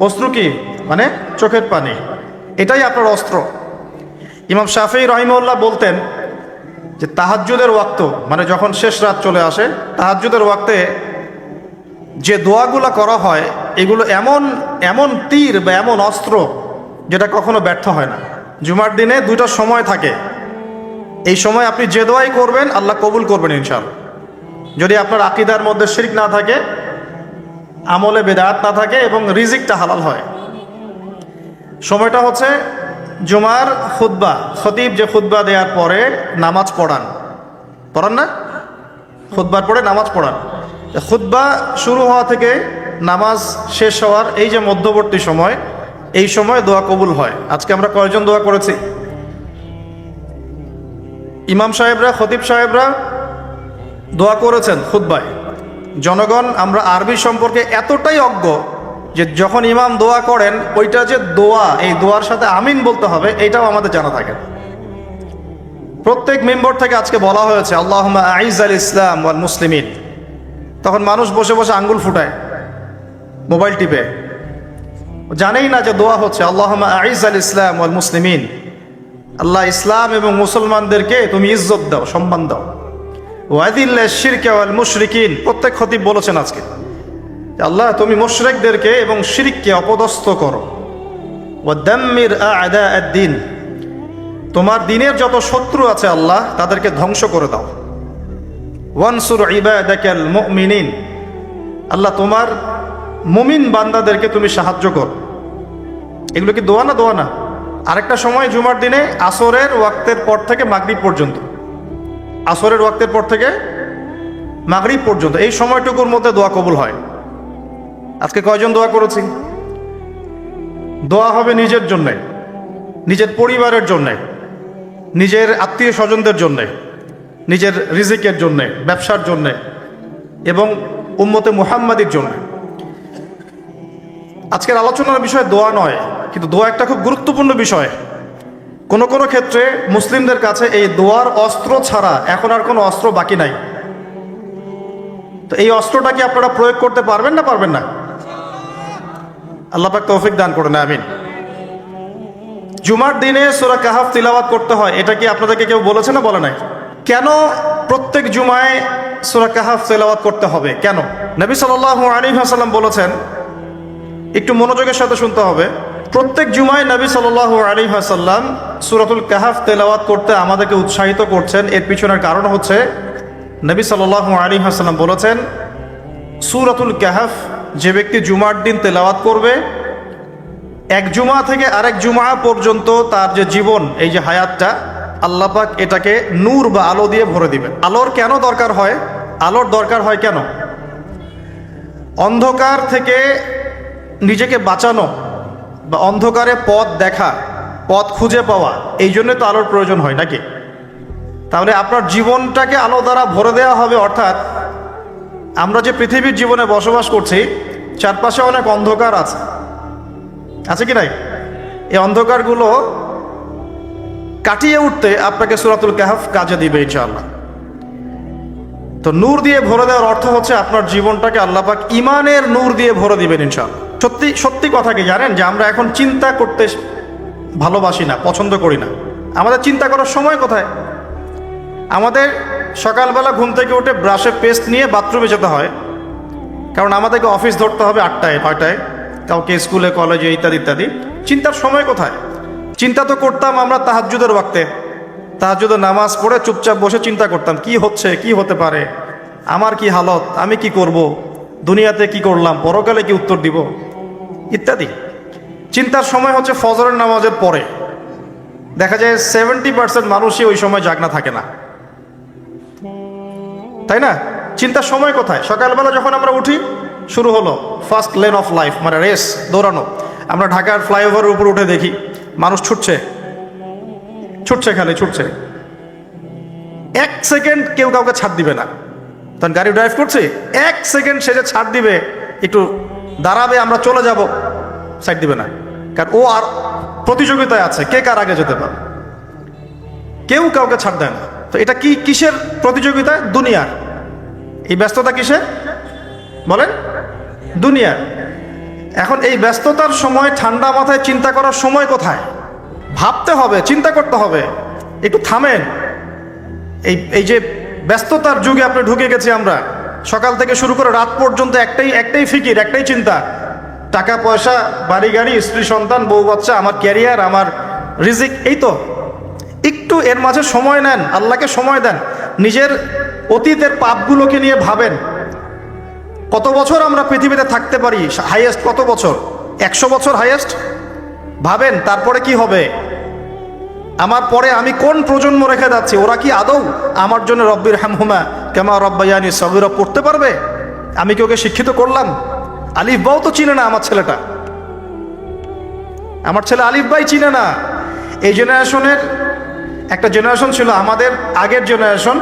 অস্ত্র কি? মানে চোখের পানি। এটাই আপনার অস্ত্র। ইমাম শাফি রহিমউল্লাহ বলতেন যে তাহাজ্জুদের ওয়াক্ত মানে যখন শেষ রাত চলে আসে, তাহাজ্জুদের ওয়াক্তে যে দোয়াগুলা করা হয়, এগুলো এমন এমন তীর বা এমন অস্ত্র যেটা কখনো ব্যর্থ হয় না। জুমার দিনে দুইটা সময় থাকে। এই সময় আপনি যে দোয়াই করবেন, আল্লাহ কবুল করবেন ইনশাআল্লাহ। যদি আপনার আকিদার মধ্যে শিরিক না থাকে আমলে বেদাত না থাকে এবং রিজিকটা হালাল হয়। সময়টা হচ্ছে জুমার খুদ্া খতিব যে খুদ্া দেওয়ার পরে নামাজ পড়ান। পড়ান না? খুদ্বার পরে নামাজ পড়ান। খুদ্া শুরু হওয়া থেকে নামাজ শেষ হওয়ার এই যে মধ্যবর্তী সময়, এই সময় দোয়া কবুল হয়। আজকে আমরা কয়জন দোয়া করেছি? ইমাম সাহেবরা, খতিব সাহেবরা দোয়া করেছেন খুদ্বায় জনগণ, আমরা আরবি সম্পর্কে এতটাই অজ্ঞ যে যখন ইমাম দোয়া করেন, ওইটা যে দোয়া, এই দোয়ার সাথে আমিন বলতে হবে এটাও আমাদের জানা থাকে। প্রত্যেক মেম্বর থেকে আজকে বলা হয়েছে আল্লাহ আইজ আল ইসলাম ওয়াল মুসলিমিন। তখন মানুষ বসে বসে আঙ্গুল ফুটায়, মোবাইল টিপে। জানেই না যে দোয়া হচ্ছে আল্লাহ আইজ আল ইসলাম ওয়াল মুসলিমিন। আল্লাহ ইসলাম এবং মুসলমানদেরকে তুমি ইজ্জত দাও, সম্মান দাও। ওয়াদিল্লা শিরকে ওয়াল মুশরিকিন। প্রত্যেক খতিব বলেছেন আজকে আল্লাহ, তুমি মুশরিকদেরকে এবং শিরিককে অপদস্থ করো। ওয়াদাম্মির আদা দিন তোমার দিনের যত শত্রু আছে আল্লাহ, তাদেরকে ধ্বংস করে দাও। ওয়ানসুর ইবাদাকাল মুমিনিন। আল্লাহ, তোমার মুমিন বান্দাদেরকে তুমি সাহায্য করো। এগুলো কি দোয়া না দোয়া না? আরেকটা সময় জুমার দিনে আসরের ওয়াক্তের পর থেকে মাগরিব পর্যন্ত। আসরের ওয়াক্তের পর থেকে মাগরিব পর্যন্ত, এই সময়টুকুর মধ্যে দোয়া কবুল হয়। আজকে কয়জন দোয়া করেছি? দোয়া হবে নিজের জন্যে, নিজের পরিবারের জন্যে, নিজের আত্মীয় স্বজনদের জন্যে, নিজের রিজিকের জন্যে, ব্যবসার জন্যে এবং উম্মতে মুহাম্মাদির জন্যে। আজকের আলোচনার বিষয় দোয়া নয়, কিন্তু দোয়া একটা খুব গুরুত্বপূর্ণ বিষয়। কোনো কোনো ক্ষেত্রে মুসলিমদের কাছে এই দোয়ার অস্ত্র ছাড়া এখন আর কোনো অস্ত্র বাকি নাই। তো এই অস্ত্রটা কি আপনারা প্রয়োগ করতে পারবেন না পারবেন না? আল্লাহ পাক তৌফিক দান করেন, আমিন। জুমার দিনে সোরা কাহাফ তিলাওয়াত করতে হয়, এটা কি আপনাদেরকে কেউ বলেছে না বলে নাই? কেন প্রত্যেক জুমায় সোরা কাহাফ তিলাওয়াত করতে হবে? কেন? নবী সাল্লাল্লাহু আলাইহি ওয়াসাল্লাম বলেছেন, একটু মনোযোগের সাথে শুনতে হবে। প্রত্যেক জুমায় নবী সাল্লাল্লাহু আলাইহি ওয়াসাল্লাম সূরাতুল কাহাফ তেলাওয়াত করতে আমাদেরকে উৎসাহিত করছেন। এর পিছনের কারণ হচ্ছে নবী সাল্লাল্লাহু আলাইহি ওয়াসাল্লাম বলেছেন, সূরাতুল কাহাফ যে ব্যক্তি জুমার দিন তেলাওয়াত করবে, এক জুমা থেকে আরেক জুমা পর্যন্ত তার যে জীবন, এই যে হায়াতটা, আল্লাহ পাক এটাকে নূর বা আলো দিয়ে ভরে দিবেন। আলোর কেন দরকার হয়? আলোর দরকার হয় কেন? অন্ধকার থেকে নিজেকে বাঁচানো বা অন্ধকারে পথ দেখা, পথ খুঁজে পাওয়া, এই জন্য তো আলোর প্রয়োজন হয় নাকি? তাহলে আপনার জীবনটাকে আলো দ্বারা ভরে দেওয়া হবে, অর্থাৎ আমরা যে পৃথিবীর জীবনে বসবাস করছি, চারপাশে অনেক অন্ধকার আছে। আছে কি নাই? এই অন্ধকারগুলো কাটিয়ে উঠতে আপনাকে সুরাতুল কাহাফ কাজে দিবে ইনশাআল্লাহ। তো নূর দিয়ে ভরে দেওয়ার অর্থ হচ্ছে আপনার জীবনটাকে আল্লাপাক ইমানের নূর দিয়ে ভরে দিবেন ইনশাআল্লাহ। সত্যি সত্যি কথা কি জানেন? যে আমরা এখন চিন্তা করতে ভালোবাসি না, পছন্দ করি না। আমাদের চিন্তা করার সময় কোথায়? আমাদের সকালবেলা ঘুম থেকে উঠে ব্রাশে পেস্ট নিয়ে বাথরুমে যেতে হয়। কারণ আমাদেরকে অফিস ধরতে হবে আটটায়, নয়টায়, কাউকে স্কুলে, কলেজে ইত্যাদি ইত্যাদি। চিন্তার সময় কোথায়? চিন্তা তো করতাম আমরা তাহাজ্জুদের ওয়াক্তে। তাহাজ্জুদের নামাজ পড়ে চুপচাপ বসে চিন্তা করতাম, কি হচ্ছে, কি হতে পারে? আমার কি হালত, আমি কি করব? দুনিয়াতে কি করলাম? পরকালে কি উত্তর দিব? ইত্যাদি। চিন্তার সময় হচ্ছে ফজরের নামাজের পরে। দেখা যায় সেভেন্টি পার্সেন্ট মানুষই ওই সময় জাগনা থাকে না। তাই না? চিন্তার সময় কোথায়? সকালবেলা যখন আমরা উঠি, শুরু হলো ফার্স্ট লেন অফ লাইফ মানে রেস দৌড়ানো। আমরা ঢাকার ফ্লাইওভারের উপর উঠে দেখি, মানুষ ছুটছে। ছুটছে খালি, ছুটছে। এক সেকেন্ড কেউ কাউকে ছাড় দিবে না। তখন গাড়ি ড্রাইভ করছে, এক সেকেন্ড সে যে ছাড় দিবে, একটু দাঁড়াবে, আমরা চলে যাব। সাইড দিবে না। কারণ ও আর প্রতিযোগিতায় আছে, কে কার আগে যেতে পারে? কেউ কাউকে ছাড় দেয় না। তো এটা কি কিসের প্রতিযোগিতা? দুনিয়ার। এই ব্যস্ততা কিসের বলেন। দুনিয়ার। এখন এই ব্যস্ততার সময়, ঠান্ডা মাথায় চিন্তা করার সময় কোথায়? ভাবতে হবে, চিন্তা করতে হবে। একটু থামেন। এই এই যে ব্যস্ততার যুগে আপনি ঢুকে গেছি আমরা। সকাল থেকে শুরু করে রাত পর্যন্ত একটাই একটাই ফিকির, একটাই চিন্তা। টাকা, পয়সা, বাড়ি, গাড়ি, স্ত্রী, সন্তান, বউ, বাচ্চা, আমার ক্যারিয়ার, আমার রিজিক, এই তো। একটু এর মাঝে সময় নেন, আল্লাহকে সময় দেন। নিজের অতীতের পাপগুলোকে নিয়ে ভাবেন। কত বছর আমরা পৃথিবীতে থাকতে পারি? হাইয়েস্ট কত বছর? একশো বছর হাইয়েস্ট? ভাবেন, তারপরে কি হবে? আমার পরে আমি কোন প্রজন্ম রেখে যাচ্ছি? ওরা কি আদৌ আমার জন্য রব্বির হামহুমা কেমা রব্বাইয়ানি সবিরা পড়তে পারবে? আমি কি ওকে শিক্ষিত করলাম? আলিফ বাও তো চিনে না আমার ছেলেটা। আমার ছেলে আলিফ ভাই চিনে না। এই জেনারেশনের একটা জেনারেশন ছিল আমাদের আগের জেনারেশন।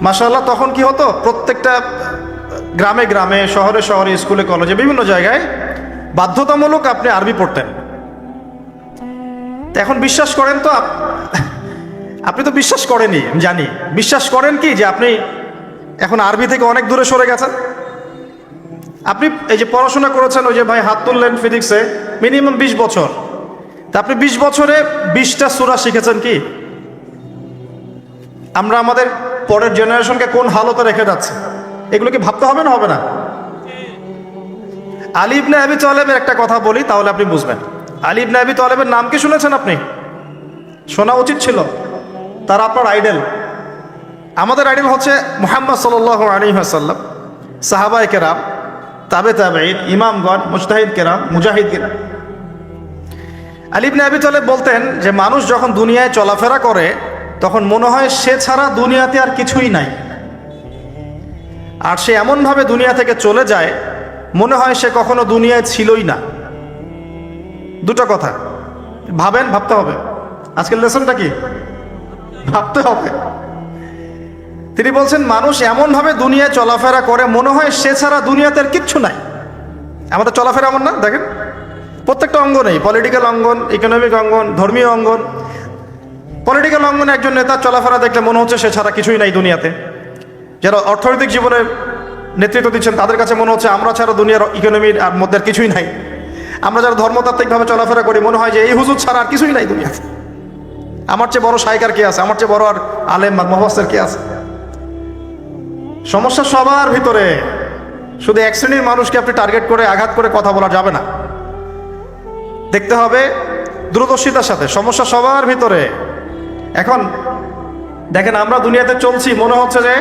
মাসাল্লাহ তখন কি হতো? প্রত্যেকটা গ্রামে গ্রামে, শহরে শহরে, স্কুলে কলেজে, বিভিন্ন জায়গায় বাধ্যতামূলক আপনি আরবি পড়তেন। এখন বিশ্বাস করেন তো আপনি তো বিশ্বাস করেনি আমি জানি। বিশ্বাস করেন কি যে আপনি এখন আরবি থেকে অনেক দূরে সরে গেছেন? আপনি এই যে পড়াশোনা করেছেন, ওই যে ভাই হাত তুললেন ফিজিক্সে, মিনিমাম বিশ বছর। তা আপনি বিশ বছরে বিশটা সুরা শিখেছেন কি? আমরা আমাদের পরের জেনারেশনকে কোন হালতে রেখে যাচ্ছে? এগুলো কি ভাবতে হবে না হবে না? আলিব না আবি তলেবের একটা কথা বলি, তাহলে আপনি বুঝবেন। আলিব না আবি তলেবের নাম কি শুনেছেন আপনি? শোনা উচিত ছিল। তারা আপনার আইডেল আমাদের আইডেল হচ্ছে মোহাম্মদ সাল আলী হাসাল্লাম সাহাবাই কেরাম, তাবে তাবেইন ইমামগণ মুস্তাহিদ কেরাম, মুজাহিদ কেরাম। আলিবনে আবি তলেব বলতেন যে, মানুষ যখন দুনিয়ায় চলাফেরা করে, তখন মনে হয় সে ছাড়া দুনিয়াতে আর কিছুই নাই। আর সে এমনভাবে দুনিয়া থেকে চলে যায়, মনে হয় সে কখনো দুনিয়ায় ছিলই না। দুটো কথা। ভাবেন, ভাবতে হবে। আজকের লেসনটা কি? ভাবতে হবে। তিনি বলছেন, মানুষ এমনভাবে দুনিয়ায় চলাফেরা করে, মনে হয় সে ছাড়া দুনিয়াতে আর কিচ্ছু নাই। আমাদের চলাফেরা এমন না? দেখেন, প্রত্যেকটা অঙ্গনেই পলিটিক্যাল অঙ্গন ইকোনমিক অঙ্গন, ধর্মীয় অঙ্গন। পলিটিক্যাল অঙ্গনে একজন নেতার চলাফেরা দেখলে মনে হচ্ছে সে ছাড়া কিছুই নাই দুনিয়াতে। যারা অর্থনৈতিক জীবনে নেতৃত্ব দিচ্ছেন, তাদের কাছে মনে হচ্ছে, আমরা ছাড়া দুনিয়ার ইকোনমির আর মধ্যে কিছুই নাই। আমরা যারা ধর্মতাত্ত্বিকভাবে চলাফেরা করি, মনে হয় যে এই হুজুর ছাড়া আর কিছুই নাই দুনিয়াতে। আমার চেয়ে বড় সাইকার কে আছে? আমার চেয়ে বড় আর আলেম মহাস্তের কে আছে? সমস্যা সবার ভিতরে। শুধু এক শ্রেণির মানুষকে আপনি টার্গেট করে, আঘাত করে কথা বলা যাবে না। দেখতে হবে দূরদর্শিতার সাথে, সমস্যা সবার ভিতরে। এখন দেখেন, আমরা দুনিয়াতে চলছি, মনে হচ্ছে যে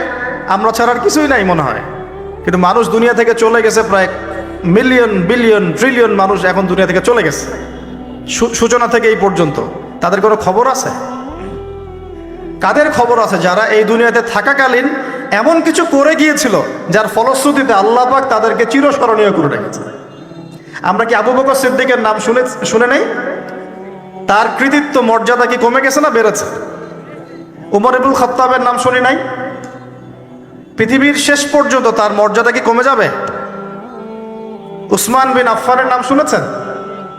আমরা ছাড়া আর কিছুই নাই মনে হয়। কিন্তু মানুষ দুনিয়া থেকে চলে গেছে প্রায় মিলিয়ন বিলিয়ন ট্রিলিয়ন মানুষ এখন দুনিয়া থেকে চলে গেছে। সূচনা থেকে এই পর্যন্ত। তাদের কোনো খবর আছে? কাদের খবর আছে? যারা এই দুনিয়াতে থাকাকালীন এমন কিছু করে গিয়েছিল, যার ফলশ্রুতিতে আল্লাহ পাক তাদেরকে চিরস্মরণীয় করে রেখেছে। আমরা কি আবু বকর সিদ্দিকের নাম শুনে শুনে নেই? তার কৃতিত্ব, মর্যাদা কি কমে গেছে না বেড়েছে? উমর ইবুল খত্তাবের নাম শুনি নাই? পৃথিবীর শেষ পর্যন্ত তার মর্যাদা কি কমে যাবে? উসমান বিন আফফানের নাম শুনেছেন?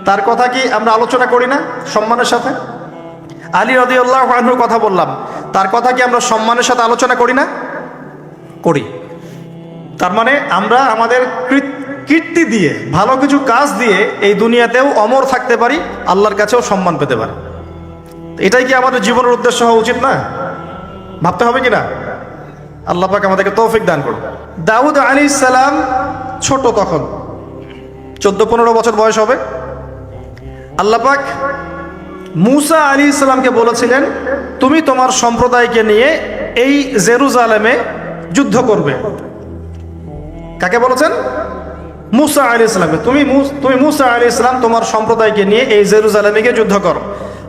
তার কথা কি আমরা আলোচনা করি না সম্মানের সাথে? আলী রদিউল্লাহ কথা বললাম, তার কথা কি আমরা সম্মানের সাথে আলোচনা করি না? করি। তার মানে আমরা আমাদের কীর্তি দিয়ে, ভালো কিছু কাজ দিয়ে এই দুনিয়াতেও অমর থাকতে পারি, আল্লাহর কাছেও সম্মান পেতে পারি। এটাই কি আমাদের জীবনের উদ্দেশ্য হওয়া উচিত না? ভাবতে হবে কি না? আল্লাহ পাক আমাদেরকে তৌফিক দান করুন। দাউদ আলী সালাম ছোট তখন চোদ্দ পনেরো বছর বয়স হবে। আল্লাহ পাক মুসা আলী ইসলামকে বলেছিলেন, তুমি তোমার সম্প্রদায়কে নিয়ে এই জেরুজালেমে যুদ্ধ করবে। কাকে বলেছেন? মুসা আলী ইসলামকে তুমি তুমি মুসা আলী ইসলাম তোমার সম্প্রদায়কে নিয়ে এই জেরুজালেমে গিয়ে যুদ্ধ করো।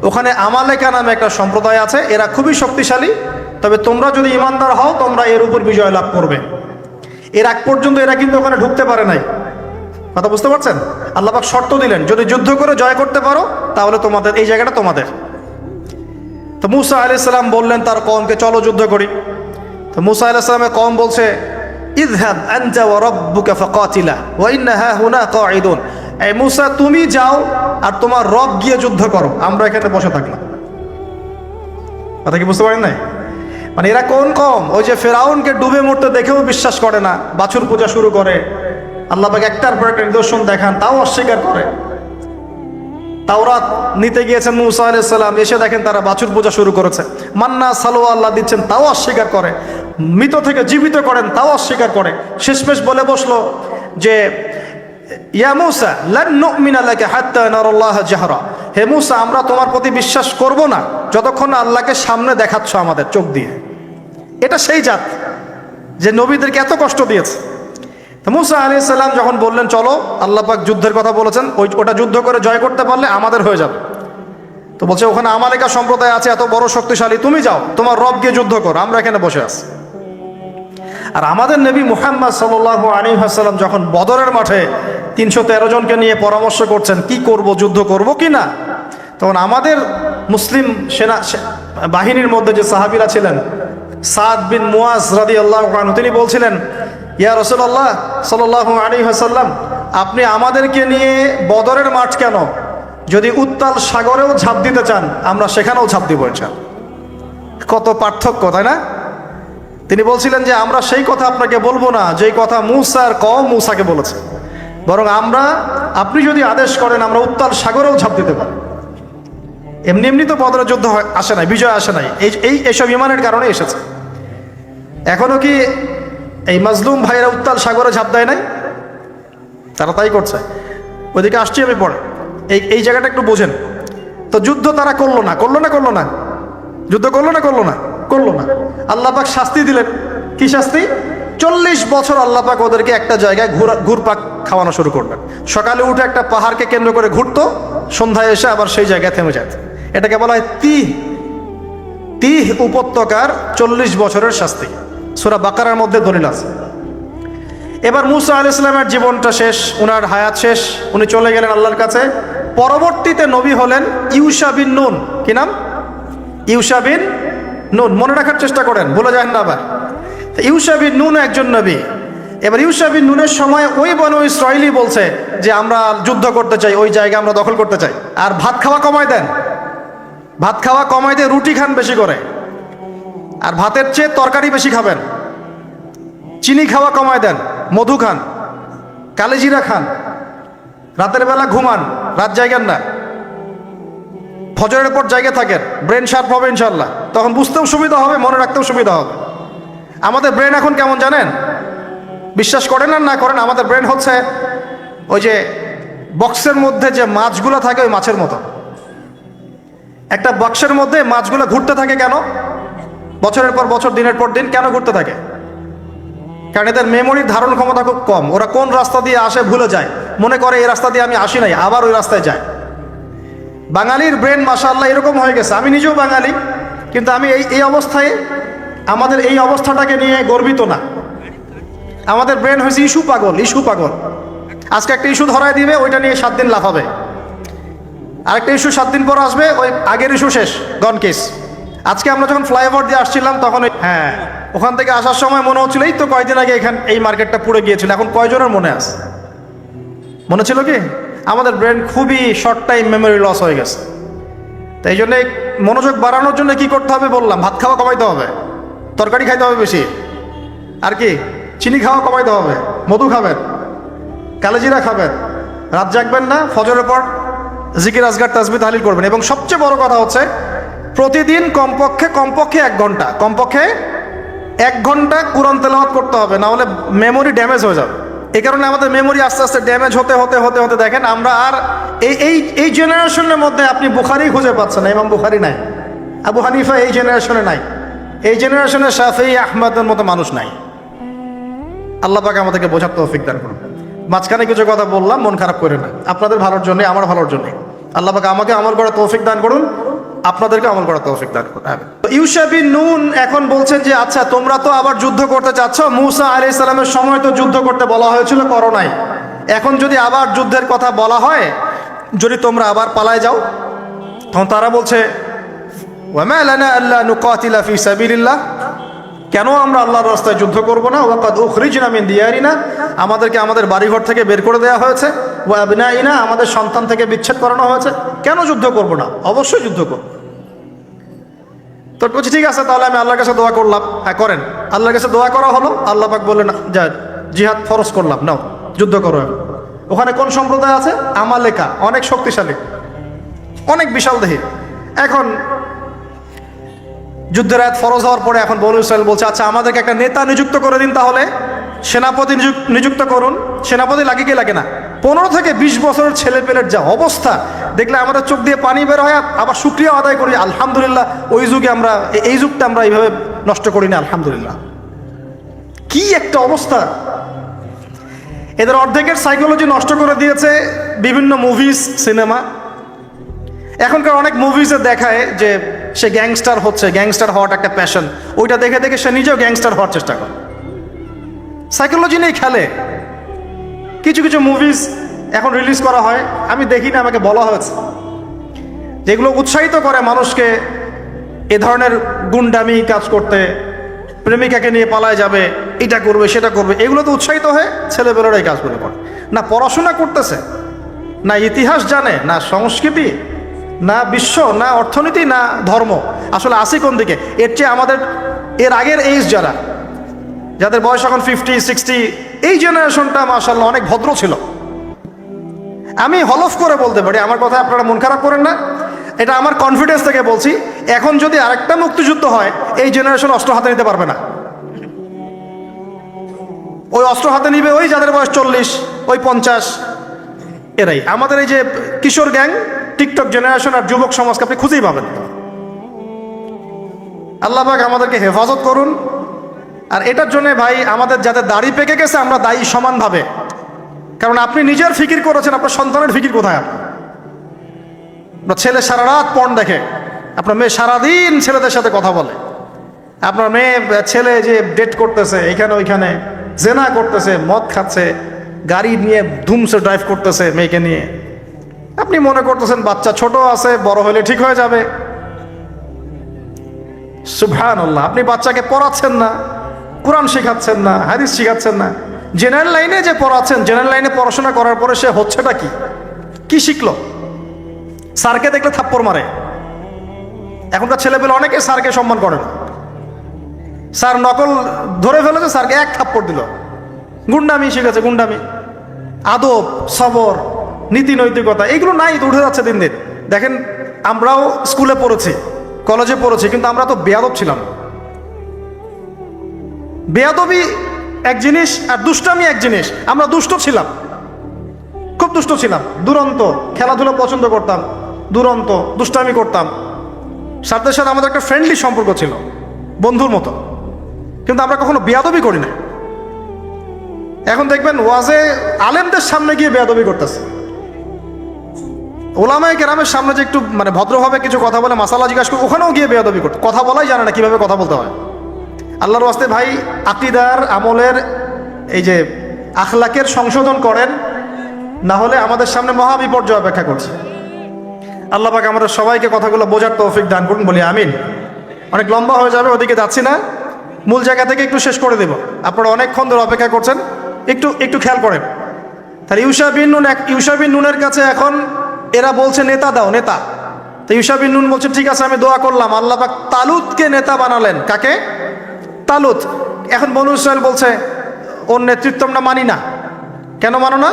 ওখানে আমালেকা নামে একটা সম্প্রদায় আছে, এরা খুবই শক্তিশালী। তবে তোমরা যদি ইমানদার হও, তোমরা এর উপর বিজয় লাভ করবে। এর আগ পর্যন্ত এরা কিন্তু ওখানে ঢুকতে পারে নাই। কথা বুঝতে পারছেন? আল্লাপাক শর্ত দিলেন, যদি যুদ্ধ করে জয় করতে পারো, তাহলে তোমাদের, এই জায়গাটা তোমাদের। তো মুসা আলি সাল্লাম বললেন তার কমকে চলো যুদ্ধ করি। তো মুসা আলি সাল্লামের কম বলছে ইদহাব আনতা ওয়া রাব্বুকা ফাকাতিলা ওয়া ইন্না হাহুনা কাঈদুন। এই মুসা, তুমি যাও আর তোমার রব গিয়ে যুদ্ধ করো, আমরা এখানে বসে থাকলাম। কথা কি বুঝতে পারেন নাই? মানে এরা কোন কম ওই যে ফেরাউনকে ডুবে মরতে দেখেও বিশ্বাস করে না, বাছুর পূজা শুরু করে আল্লাহ পাক একটার পর একটা নিদর্শন দেখান, তাও অস্বীকার করে। তাওরাত নিতে গিয়েছেন মুসা আলাইসাল্লাম এসে দেখেন তারা বাছুর পূজা শুরু করেছে। মান্না সালোয়া আল্লাহ দিচ্ছেন, তাও অস্বীকার করে। মৃত থেকে জীবিত করেন, তাও অস্বীকার করে। শেষমেশ বলে বসল যে আমরা তোমার প্রতি বিশ্বাস করব না, যতক্ষণ আল্লাহকে সামনে দেখাচ্ছ আমাদের চোখ দিয়ে। এটা সেই জাত যে নবীদেরকে এত কষ্ট দিয়েছে। মুসা আলি সাল্লাম যখন বললেন, চলো, আল্লাহ পাক যুদ্ধের কথা বলেছেন, ওই ওটা যুদ্ধ করে জয় করতে পারলে আমাদের হয়ে যাবে। তো বলছে, ওখানে আমালিকা সম্প্রদায় আছে, এত বড় শক্তিশালী, তুমি যাও, তোমার রব গিয়ে যুদ্ধ করো, আমরা এখানে বসে আছি। আর আমাদের নবী মুহাম্মদ সাল আলী হাসাল্লাম যখন বদরের মাঠে তিনশো তেরো জনকে নিয়ে পরামর্শ করছেন, কি করব, যুদ্ধ করব কি না? তখন আমাদের মুসলিম সেনা বাহিনীর মধ্যে যে সাহাবিরা ছিলেন, সাদ বিন মুয়াজ রাদি আল্লাহ তিনি বলছিলেন ইয়া রসুল্লাহ সাল আলী হাসাল্লাম আপনি আমাদেরকে নিয়ে বদরের মাঠ কেন? যদি উত্তাল সাগরেও ঝাঁপ দিতে চান, আমরা সেখানেও ঝাঁপ দিব চান কত পার্থক্য, তাই না? তিনি বলছিলেন যে আমরা সেই কথা আপনাকে বলব না, যেই কথা মুসার কম মুসাকে বলেছে। বরং আমরা, আপনি যদি আদেশ করেন, আমরা উত্তাল সাগরেও ঝাঁপ দিতে পারি। এমনি এমনি তো বদরের যুদ্ধ আসে নাই, বিজয় আসে নাই। এই এই, এসব ইমানের কারণে এসেছে। এখনও কি এই মাজলুম ভাইরা উত্তাল সাগরে ঝাঁপ দেয় নাই? তারা তাই করছে। ওইদিকে আসছি আমি পরে। এই এই জায়গাটা একটু বোঝেন। তো যুদ্ধ তারা করল না করল না করল না? যুদ্ধ করল না করল না? করল না। আল্লাহ পাক শাস্তি দিলেন। কি শাস্তি? চল্লিশ বছর আল্লাহ পাক ওদেরকে একটা জায়গায় ঘুরা, ঘুরপাক খাওয়ানো শুরু করলেন। সকালে উঠে একটা পাহাড়কে কেন্দ্র করে ঘুরতো, সন্ধ্যায় এসে আবার সেই জায়গায় থেমে যেত এটাকে বলা হয় তিহ। তিহ উপত্যকার চল্লিশ বছরের শাস্তি। সুরা বাকারার মধ্যে দলিল আছে। এবার মুসা আল ইসলামের জীবনটা শেষ, উনার হায়াত শেষ, উনি চলে গেলেন আল্লাহর কাছে। পরবর্তীতে নবী হলেন ইউসা বিন নুন। কি নাম? ইউসা বিন নুন। মনে রাখার চেষ্টা করেন, ভুলে যান না আবার। ইউসা বিন নুন একজন নবী। এবার ইউসা বিন নুনের সময় ওই বনু ইসরায়েলি বলছে যে, আমরা যুদ্ধ করতে চাই, ওই জায়গা আমরা দখল করতে চাই। আর ভাত খাওয়া কমায় দেন। ভাত খাওয়া কমায় দিয়ে রুটি খান বেশি করে। আর ভাতের চেয়ে তরকারি বেশি খাবেন। চিনি খাওয়া কমায় দেন, মধু খান, কালেজিরা খান, রাতের বেলা ঘুমান, রাত জায়গার না। ফজরের পর জায়গা থাকেন, ব্রেন শার্প হবে ইনশাল্লাহ তখন বুঝতেও সুবিধা হবে, মনে রাখতেও সুবিধা হবে। আমাদের ব্রেন এখন কেমন জানেন? বিশ্বাস করেন আর না করেন, আমাদের ব্রেন হচ্ছে ওই যে বক্সের মধ্যে যে মাছগুলো থাকে ওই মাছের মতো। একটা বক্সের মধ্যে মাছগুলো ঘুরতে থাকে কেন? বছরের পর বছর, দিনের পর দিন কেন ঘুরতে থাকে? কারণ এদের মেমোরির ধারণ ক্ষমতা খুব কম। ওরা কোন রাস্তা দিয়ে আসে ভুলে যায়। মনে করে, এই রাস্তা দিয়ে আমি আসি নাই, আবার ওই রাস্তায় যায়। বাঙালির ব্রেন মাসাল্লাহ এরকম হয়ে গেছে। আমি নিজেও বাঙালি, কিন্তু আমি এই এই অবস্থায় আমাদের এই অবস্থাটাকে নিয়ে গর্বিত না। আমাদের ব্রেন হয়েছে ইস্যু পাগল ইস্যু পাগল। আজকে একটা ইস্যু ধরায় দিবে, ওইটা নিয়ে সাত দিন লাফাবে। আরেকটা ইস্যু সাত দিন পর আসবে, ওই আগের ইস্যু শেষ গন কেস আজকে আমরা যখন ফ্লাইওভার দিয়ে আসছিলাম, তখন হ্যাঁ ওখান থেকে আসার সময় মনে হচ্ছিল, এই তো কয়দিন আগে এখান এই মার্কেটটা পুড়ে গিয়েছিল, এখন কয়জনের মনে আছে? মনে ছিল কি? আমাদের ব্রেন খুবই শর্ট টাইম মেমোরি লস হয়ে গেছে। তাই জন্য মনোযোগ বাড়ানোর জন্য কি করতে হবে বললাম, ভাত খাওয়া কমাইতে হবে, তরকারি খাইতে হবে বেশি। আর কি, চিনি খাওয়া কমাইতে হবে, মধু খাবেন, কালেজিরা খাবেন, রাত জাগবেন না, ফজরের পর জিকির, আজগার, তাজবি, তাহলিল করবেন। এবং সবচেয়ে বড় কথা হচ্ছে প্রতিদিন কমপক্ষে কমপক্ষে এক ঘণ্টা, কমপক্ষে এক ঘণ্টা কোরআন তেলাওয়াত করতে হবে, না হলে মেমোরি ড্যামেজ হয়ে যাবে। এই কারণে আমাদের মেমোরি আস্তে আস্তে ড্যামেজ হতে হতে হতে হতে দেখেন আমরা আর এই এই এই জেনারেশনের মধ্যে আপনি বুখারি খুঁজে পাচ্ছেন না, ইমাম বুখারি নাই। আবু হানিফা এই জেনারেশনে নাই। এই জেনারেশনের শাফি, আহমদের মতো মানুষ নাই। আল্লাহ পাকে আমাদেরকে বোঝার তৌফিক দান করুন। মাঝখানে কিছু কথা বললাম, মন খারাপ করে না। আপনাদের ভালোর জন্য, আমার ভালোর জন্য। আল্লাহ পাকে আমাকে আমল করার তৌফিক দান করুন। আপনাদেরকে আমল করার তৌফিক দান করুন। আমিন। তো ইউসা বিন নুন এখন বলছেন যে আচ্ছা তোমরা তো আবার যুদ্ধ করতে চাচ্ছ। মুসা আলি সালামের সময় তো যুদ্ধ করতে বলা হয়েছিল করো নাই এখন যদি আবার যুদ্ধের কথা বলা হয়, যদি তোমরা আবার পালায় যাও, তখন তারা বলছে কেন আমরা আল্লাহর রাস্তায় যুদ্ধ করব না? ওয়াকাদ উখরিজনা মিন দিয়ারিনা। আমাদেরকে আমাদের বাড়িঘর থেকে বের করে দেওয়া হয়েছে। ওয়া আবনাইনা, আমাদের সন্তান থেকে বিচ্ছেদ করানো হয়েছে। কেন যুদ্ধ করব না? অবশ্যই যুদ্ধ করব। তো বলছি, ঠিক আছে, তাহলে আমি আল্লাহর কাছে দোয়া করলাম। হ্যাঁ করেন। আল্লাহর কাছে দোয়া করা হলো, আল্লাহ পাক বললেন, যা, জিহাদ ফরজ করলাম, নাও, যুদ্ধ করো ওখানে কোন সম্প্রদায় আছে? আমালেকা, অনেক শক্তিশালী, অনেক বিশাল দেহি এখন যুদ্ধের আয়াত ফরজ হওয়ার পরে এখন বনু ইসরায়েল বলছে আচ্ছা আমাদেরকে একটা নেতা নিযুক্ত করে দিন তাহলে, সেনাপতি নিযুক্ত করুন। সেনাপতি লাগে কি লাগে না? পনেরো থেকে বিশ বছরের ছেলে পেলের যা অবস্থা দেখলে আমাদের চোখ দিয়ে পানি বের হয়, আবার শুক্রিয়া আদায় করি, আলহামদুলিল্লাহ, ওই যুগে আমরা এই যুগটা আমরা এইভাবে নষ্ট করি না আলহামদুলিল্লাহ। কি একটা অবস্থা! এদের অর্ধেকের সাইকোলজি নষ্ট করে দিয়েছে বিভিন্ন মুভিজ সিনেমা এখনকার অনেক মুভিজে দেখায় যে সে গ্যাংস্টার হচ্ছে গ্যাংস্টার হওয়াটা একটা প্যাশন ওইটা দেখে দেখে সে নিজেও গ্যাংস্টার হওয়ার চেষ্টা করে। সাইকোলজি নিয়ে খেলে। কিছু কিছু মুভিজ এখন রিলিজ করা হয়। আমি দেখি না, আমাকে বলা হয়েছে। যেগুলো উৎসাহিত করে মানুষকে এ ধরনের গুন্ডামি কাজ করতে, প্রেমিকাকে নিয়ে পালায় যাবে, এটা করবে, সেটা করবে, এগুলো তো উৎসাহিত হয়ে ছেলেবেলেরা এই কাজগুলো করে। না পড়াশোনা করতেছে, না ইতিহাস জানে, না সংস্কৃতি, না বিশ্ব, না অর্থনীতি, না ধর্ম। আসলে আসি কোন দিকে? এর চেয়ে আমাদের, এর আগের এইজ যারা, যাদের বয়স এখন ফিফটি সিক্সটি এই জেনারেশনটা মাসাল্লাহ অনেক ভদ্র ছিল। আমি হলফ করে বলতে পারি, আমার কথা আপনারা মন খারাপ করেন না। এটা আমার কনফিডেন্স থেকে বলছি। এখন যদি আরেকটা মুক্তিযুদ্ধ হয়, এই জেনারেশন অস্ত্র হাতে নিতে পারবে না। ওই অস্ত্র হাতে নিবে ওই যাদের বয়স চল্লিশ, ওই পঞ্চাশ, এরাই। আমাদের এই যে কিশোর গ্যাং টিকটক জেনারেশন আর যুবক সমাজকে আপনি খুঁজেই পাবেন। না। আল্লাহ পাক আমাদেরকে হেফাজত করুন। আর এটার জন্য ভাই, আমাদের যাদের দাড়ি পেকে গেছে, আমরা দায়ী সমানভাবে। কারণ আপনি নিজের ফিকির করেছেন, আপনার সন্তানের ফিকির কোথায় আপনার? ছেলে সারা রাত পণ দেখে, আপনার মেয়ে সারাদিন ছেলেদের সাথে কথা বলে, আপনার মেয়ে, ছেলে যে ডেট করতেছে, এখানে ওইখানে, জেনা করতেছে, মদ খাচ্ছে, গাড়ি নিয়ে ধুমসে ড্রাইভ করতেছে মেয়েকে নিয়ে। আপনি মনে করতেছেন বাচ্চা ছোট আছে, বড় হলে ঠিক হয়ে যাবে। সুভান আপনি বাচ্চাকে পড়াচ্ছেন না, কোরআন শেখাচ্ছেন না, হাদিস শেখাচ্ছেন না। জেনারেল লাইনে যে পড়াচ্ছেন জেনারেল লাইনে পড়াশোনা করার পরে সে হচ্ছেটা কি? কি শিখলো? স্যারকে দেখলে থাপ্পড় মারে। এখনকার ছেলেপেলে অনেকে স্যারকে সম্মান করে না। স্যার নকল ধরে ফেলেছে, স্যারকে এক থাপ্পড় দিল। গুন্ডামি শিখেছে, গুন্ডামি। আদব, সবর, নীতি নৈতিকতা, এগুলো নাই উঠে যাচ্ছে দিন দিন। দেখেন, আমরাও স্কুলে পড়েছি, কলেজে পড়েছি, কিন্তু আমরা তো বেয়াদব ছিলাম। বেয়াদবি এক জিনিস আর দুষ্টামি এক জিনিস। আমরা দুষ্ট ছিলাম। খুব দুষ্ট ছিলাম। দুরন্ত। খেলাধুলা পছন্দ করতাম। দুরন্ত। দুষ্টামি করতাম। সাথে সাথে আমাদের একটা ফ্রেন্ডলি সম্পর্ক ছিল। বন্ধুর মতো। কিন্তু আমরা কখনো বেয়াদবি করি না এখন দেখবেন ওয়াজে আলেমদের সামনে গিয়ে বেয়াদবি করতেছে। ওলামাই কেরামের সামনে যে একটু মানে ভদ্রভাবে কিছু কথা বলে মাসালা জিজ্ঞাসা করে ওখানেও গিয়ে বেয়াদবি করতে কথা বলাই জানে না কীভাবে কথা বলতে হয়। আল্লাহর ওয়াস্তে ভাই আকিদার, আমলের এই যে আখলাকের সংশোধন করেন, না হলে আমাদের সামনে মহা বিপর্যয় অপেক্ষা করছে। আল্লাহ পাক আমাদের সবাইকে কথাগুলো বোঝার তৌফিক দান করুন, বলি আমিন। অনেক লম্বা হয়ে যাবে, ওদিকে যাচ্ছি না। মূল জায়গা থেকে একটু শেষ করে দেব। আপনারা অনেকক্ষণ ধরে অপেক্ষা করছেন। একটু একটু খেয়াল করেন। তাহলে ইউসা বিন নুন এক ইউসা বিন নুনের কাছে এখন এরা বলছে, নেতা দাও, নেতা। তো ইউসা বিন নুন বলছে, ঠিক আছে, আমি দোয়া করলাম। আল্লাহ পাক তালুতকে নেতা বানালেন। কাকে? তালুত। এখন বনু ইসরায়েল বলছে, ওর নেতৃত্ব আমরা মানি না। কেন মানো না?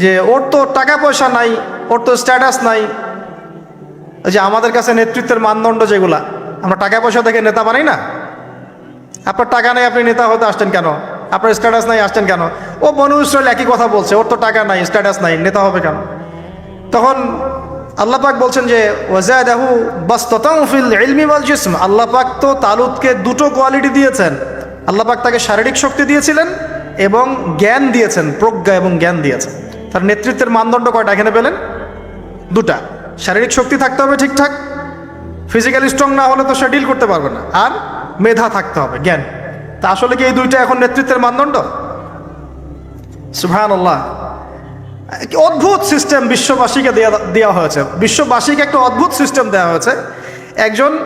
যে ওর তো টাকা পয়সা নাই, ওর তো স্ট্যাটাস নাই। যে আমাদের কাছে নেতৃত্বের মানদণ্ড যেগুলা, আমরা টাকা পয়সা থেকে নেতা বানাই না? আপনার টাকা নেই, আপনি নেতা হতে আসছেন কেন? আপনার স্ট্যাটাস নাই, আসছেন কেন? ও বনু ইসরায়েল একই কথা বলছে, ওর তো টাকা নাই স্ট্যাটাস নাই, নেতা হবে কেন? তখন আল্লাহ পাক বলছেন যে, ওয়াজাদাহু বাস্ততাম ফিল ইলমি ওয়াল জিসম। আল্লাহ পাক তো তালুতকে দুটো কোয়ালিটি দিয়েছেন। আল্লাহ পাক তাকে শারীরিক শক্তি দিয়েছিলেন এবং জ্ঞান দিয়েছেন, প্রজ্ঞা এবং জ্ঞান দিয়েছেন। তার নেতৃত্বের মানদণ্ড কয়টা? এখানে পেলেন? দুটা। শারীরিক শক্তি থাকতে হবে ঠিকঠাক, ফিজিক্যালি স্ট্রং না হলে তো সে ডিল করতে পারবে না। আর মেধা থাকতে হবে, জ্ঞান। তা আসলে কি এই দুইটা এখন নেতৃত্বের মানদণ্ড? সুহান আল্লাহ অদ্ভুত সিস্টেম বিশ্ববাসীকে দেওয়া দেওয়া হয়েছে। বিশ্ববাসীকে একটা অদ্ভুত সিস্টেম দেওয়া হয়েছে। একজন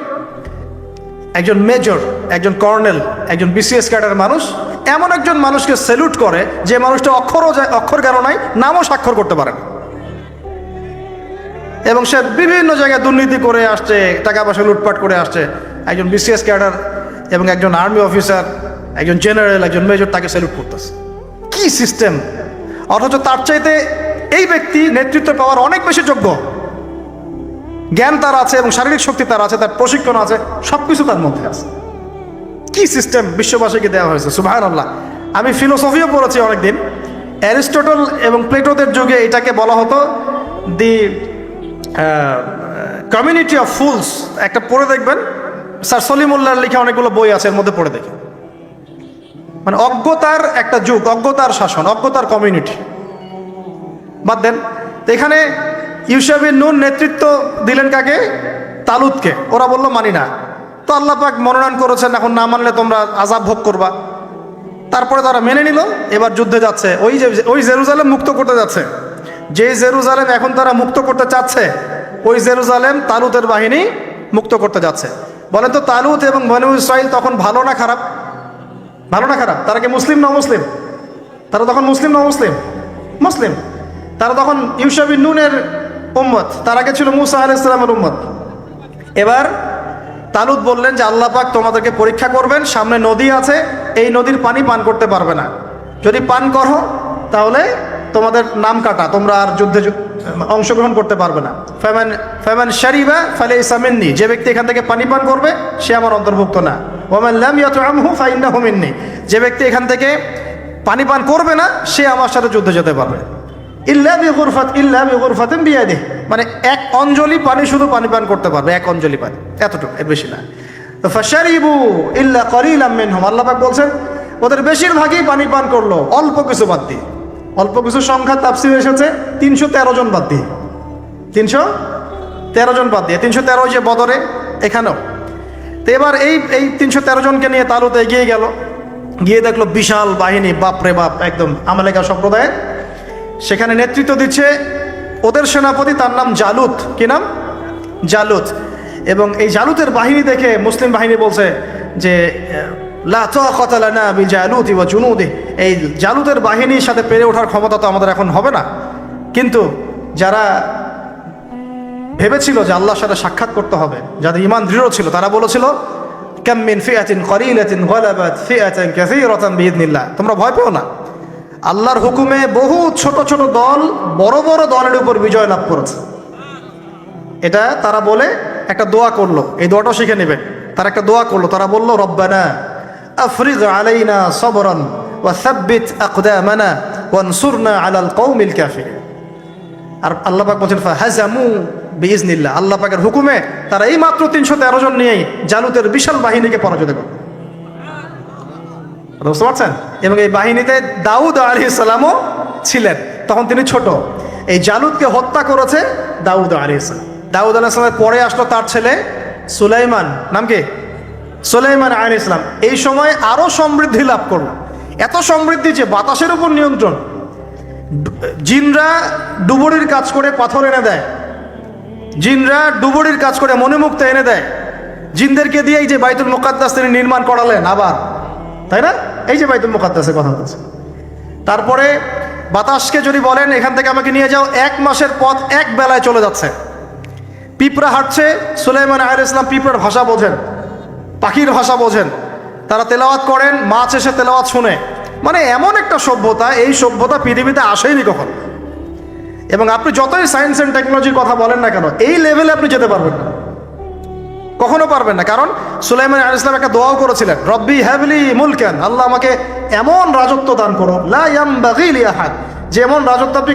একজন মেজর, একজন কর্নেল, একজন বিসিএস ক্যাডার মানুষ, এমন একজন মানুষকে স্যালুট করে যে মানুষটা অক্ষরও যায় অক্ষর নাই, নামও স্বাক্ষর করতে পারে না। এবং সে বিভিন্ন জায়গায় দুর্নীতি করে আসছে, টাকা পয়সা লুটপাট করে আসছে। একজন বিসিএস ক্যাডার এবং একজন আর্মি অফিসার, একজন জেনারেল, একজন মেজর তাকে স্যালুট করতেছে। কি সিস্টেম? অথচ তার চাইতে এই ব্যক্তি নেতৃত্ব পাওয়ার অনেক বেশি যোগ্য। জ্ঞান তার আছে এবং শারীরিক শক্তি তার আছে, তার প্রশিক্ষণ আছে সব কিছু তার মধ্যে আছে। কি সিস্টেম বিশ্ববাসীকে দেওয়া হয়েছে সুবাহ আল্লাহ আমি ফিলোসফিও পড়েছি অনেকদিন। অ্যারিস্টটল এবং প্লেটোদের যুগে এটাকে বলা হতো দি কমিউনিটি অফ ফুলস একটা পড়ে দেখবেন, স্যার সলিমুল্লাহর লেখা অনেকগুলো বই আছে, এর মধ্যে পড়ে দেখি। মানে অজ্ঞতার একটা যুগ, অজ্ঞতার শাসন, অজ্ঞতার কমিউনিটি বাদ দেন তো এখানে ইউসাবিন নুন নেতৃত্ব দিলেন কাকে? তালুদকে ওরা বলল, মানি না। তো আল্লাহ পাক মনোনয়ন করেছেন, এখন না মানলে তোমরা আজাব ভোগ করবা। তারপরে তারা মেনে নিল, এবার যুদ্ধে যাচ্ছে। ওই যে, ওই জেরুজালেম মুক্ত করতে যাচ্ছে। যে জেরুজালেম এখন তারা মুক্ত করতে চাচ্ছে, ওই জেরুজালেম তালুতের বাহিনী মুক্ত করতে যাচ্ছে। বলেন তো, তালুত এবং বনু ইসরাইল তখন ভালো না খারাপ? ভালো না খারাপ? তারা কি মুসলিম না মুসলিম তারা তখন মুসলিম না মুসলিম মুসলিম। তারা তখন ইউসাবিন নুনের উম্মত। তার আগে ছিল মুসা আল ইসলামের উম্মত। এবার তালুদ বললেন যে, আল্লাহ পাক তোমাদেরকে পরীক্ষা করবেন, সামনে নদী আছে, এই নদীর পানি পান করতে পারবে না। যদি পান করো, তাহলে তোমাদের নাম কাটা, তোমরা আর যুদ্ধে অংশগ্রহণ করতে পারবে না। ফেমান ফেমান শারিবা ফালে ইসামিননি যে ব্যক্তি এখান থেকে পানি পান করবে, সে আমার অন্তর্ভুক্ত না। ওমান লাম ইয়াতআমহু ফাইন্নাহু মিন্নি। যে ব্যক্তি এখান থেকে পানি পান করবে না, সে আমার সাথে যুদ্ধে যেতে পারবে। ইল্লা বি গুরফাত ইল্লা বি গুরফাতিন বিয়াদি মানে এক অঞ্জলি পানি শুধু পানি পান করতে পারবে, এক অঞ্জলি পানি। এতটুকু, এর বেশি না। তো ফাশারিবু ইল্লা কলিলাম মিনহুম। আল্লাহ বলছেন, ওদের বেশিরভাগই পানি পান করল, অল্প কিছু বাদ দিয়ে। অল্প কিছু সংখ্যা তাফসির এসেছে, তিনশো তেরো জন বাদ দিয়ে। তিনশো তেরো জন বাদ দিয়ে, তিনশো তেরো যে বদরে, এখানেও। তো এবার এই এই তিনশো তেরো জনকে নিয়ে তালুতে এগিয়ে গেল। গিয়ে দেখল বিশাল বাহিনী বাপরে বাপ, একদম আমালেকা সম্প্রদায়ের সেখানে নেতৃত্ব দিচ্ছে ওদের সেনাপতি, তার নাম জালুত। কি নাম? জালুত। এবং এই জালুতের বাহিনী দেখে মুসলিম বাহিনী বলছে যে, লা তাকাতা লানা বিজালুতি ওয়া জুনুদি। এই জালুতের বাহিনীর সাথে পেরে ওঠার ক্ষমতা তো আমাদের এখন হবে না। কিন্তু যারা ভেবেছিল যে আল্লাহর সাথে সাক্ষাৎ করতে হবে। যাদের ইমান দৃঢ় ছিল, তারা বলেছিল কাম্মিন ফিয়াতিন করিলাতিন গলাবাত ফিয়াতান কাসীরাতান বিইذنিল্লাহ তোমরা ভয় পেও না। আল্লাহর হুকুমে বহু ছোট ছোট দল বড় বড় দলের উপর বিজয় লাভ করেছে। এটা তারা বলে একটা দোয়া করল। এই দোয়াটাও শিখে নেবে তারা একটা দোয়া করল। তারা বলল, রব্বানা আফরিগ আলাইনা সবরন ওয়া সাব্বিত আকদামানা ওয়ানসুরনা আলাল কওমিল কাফিরিন। আর আল্লাহ পাক বলছেন হাজামু বিইজনিল্লাহ, আল্লাহ পাকের হুকুমে তারা এই মাত্র তিনশো তেরো জন নিয়েই জালুতের বিশাল বাহিনীকে পরাজিত করবে বুঝতে পারছেন? এবং এই বাহিনীতে দাউদ আলী ইসলামও ছিলেন, তখন তিনি ছোট। এই জালুদকে হত্যা করেছে দাউদ আলী ইসলাম দাউদ আলী ইসলামের পরে আসলো তার ছেলে সুলাইমান, নাম কি? সুলাইমান আলী ইসলাম এই সময় আরও সমৃদ্ধি লাভ করল। এত সমৃদ্ধি যে বাতাসের উপর নিয়ন্ত্রণ। জিনরা ডুবুরির কাজ করে পাথর এনে দেয়। জিনরা ডুবুরির কাজ করে মণিমুক্ত এনে দেয়। জিনদেরকে দিয়ে এই যে বাইতুল মুকাদ্দাস তিনি নির্মাণ করালেন আবার। তাই না? এই যে বাইতুল মুকাদ্দাসের কথা বলছে। তারপরে বাতাসকে যদি বলেন, এখান থেকে আমাকে নিয়ে যাও, এক মাসের পথ এক বেলায় চলে যাচ্ছে। পিঁপড়া হাঁটছে, সুলাইমান আয়ের ইসলাম পিঁপড়ার ভাষা বোঝেন, পাখির ভাষা বোঝেন। তারা তেলাওয়াত করেন, মাছ এসে তেলাওয়াত শুনে। মানে এমন একটা সভ্যতা, এই সভ্যতা পৃথিবীতে আসেনি কখনো। এবং আপনি যতই সায়েন্স অ্যান্ড টেকনোলজির কথা বলেন না কেন, এই লেভেলে আপনি যেতে পারবেন না। কখনো পারবেন না। কারণ সুলাইমান আল ইসলাম একটা দোয়াও করেছিলেন, রব্বি হ্যাভলি মুলকেন। আল্লাহ আমাকে এমন রাজত্ব দান করো লা যেমন রাজত্ব আপনি